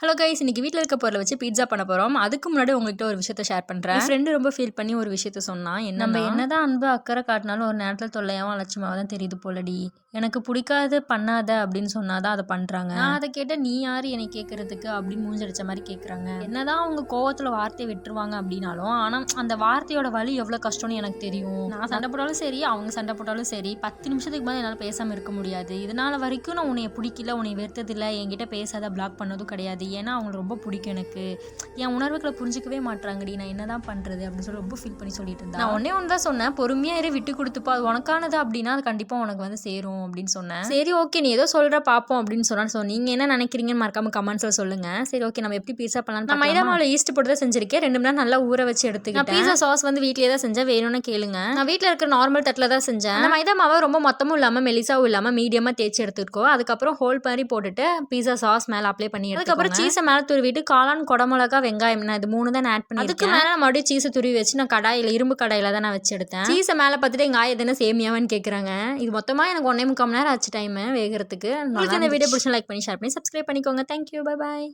Hello guys இன்னைக்கு வீட்டில் இருக்க பொருளை வச்சு பீட்சா பண்ண போகிறோம் அதுக்கு முன்னாடி உங்ககிட்ட ஒரு விஷயத்த ஷேர் பண்ணுறேன் ஃப்ரெண்டு ரொம்ப ஃபீல் பண்ணி ஒரு விஷயத்த சொன்னான் என்ன நம்ம என்னதான் அன்பு அக்கறை காட்டினாலும் ஒரு நேரத்தில் தொல்லையாகவும் அலட்சியமாக தான் தெரியுது போலடி. எனக்கு பிடிக்காது பண்ணாத அப்படின்னு சொன்னாதான் அதை பண்ணுறாங்க நான் அதை கேட்ட நீ யார் என்னை கேட்கறதுக்கு அப்படின்னு மூஞ்சடிச்ச மாதிரி கேட்குறாங்க என்னதான் அவங்க கோவத்தில் வார்த்தையை விட்டுருவாங்க அப்படின்னாலும் ஆனால் அந்த வார்த்தையோட வலி எவ்வளோ கஷ்டம்னு எனக்கு தெரியும். நான் சண்டை போட்டாலும் சரி அவங்க சண்டை போட்டாலும் சரி பத்து நிமிஷத்துக்கு மேலே என்னால் பேசாமல் இருக்க முடியாது. இதனால வரைக்கும் நான் உன்னை பிடிக்கல உன்னை வெறுத்ததில்லை என்கிட்ட பேசாத பிளாக் பண்ணதும் கிடையாது. ஏன்னா அவங்களுக்கு ரொம்ப பிடிக்கும் எனக்கு. என் உணர்வுகளை புரிஞ்சிக்கவே மாட்றாங்கடி நான் என்னதான் பண்றது அப்படின்னு சொல்லி ரொம்ப ஃபீல் பண்ணி சொல்லிட்டு இருந்தேன் நான் ஒன்னே ஒன்று தான் சொன்னேன் பொறுமையா இரு விட்டு கொடுத்துப்பா அது உனக்கானது அப்படின்னா அது கண்டிப்பா உனக்கு வந்து சேரும் அப்படின்னு சொன்னேன். சரி ஓகே நீ ஏதோ சொல்ற பாப்போம் அப்படின்னு சொன்னான்னு ஸோ நீங்க என்ன நினைக்கிறீங்கன்னு மறக்காம கமெண்ட்ஸ்ல சொல்லுங்க. சரி ஓகே நம்ம எப்படி பீஸா பண்ணலாம் நான் மைதா மாவுல ஈஸ்ட் போட்டு தான் செஞ்சிருக்கேன். ரெண்டு மணி நேரம் நல்லா ஊற வச்சு எடுத்துக்கிட்டேன். பீஸா சாஸ் வந்து வீட்லயே தான் செஞ்சேன். வேணும்னு கேளுங்க. நான் வீட்ல இருக்கிற நார்மல் தட்டில் தான் செஞ்சேன். மைதா மாவை ரொம்ப மொத்தமும் இல்லாம மெலிசாவும் இல்லாம மீடியமா தேய்ச்சி எடுத்துக்கோ. அதுக்கப்புறம் ஹோல் மாதிரி போட்டுட்டு பீஸா சாஸ் மேல அப்ளை பண்ணி அதுக்கப்புறம் சீஸை மேல துருவிட்டு காளான் குடமிளகா வெங்காயம் நான் இது மூணு தான் ஆட் பண்ணி அதுக்கு மேல நான் மறுபடியும் சீஸை துருவி வச்சு நான் கடாயில இரும்பு கடாயில தான் நான் வச்சு எடுத்தேன். சீஸை மேல பார்த்துட்டு எங்க ஆயா என்ன சேமியாவான்னு கேக்குறாங்க. இது மொத்தமா எனக்கு ஒன்னே முக்கால் மணி நேரம் ஆச்சு டைம் வேகிறதுக்கு. உங்களுக்கு இந்த வீடியோ பிடிச்சா லைக் பண்ணி ஷேர் பண்ணி சப்ஸ்கிரைப் பண்ணிக்கோங்க. Thank you bye bye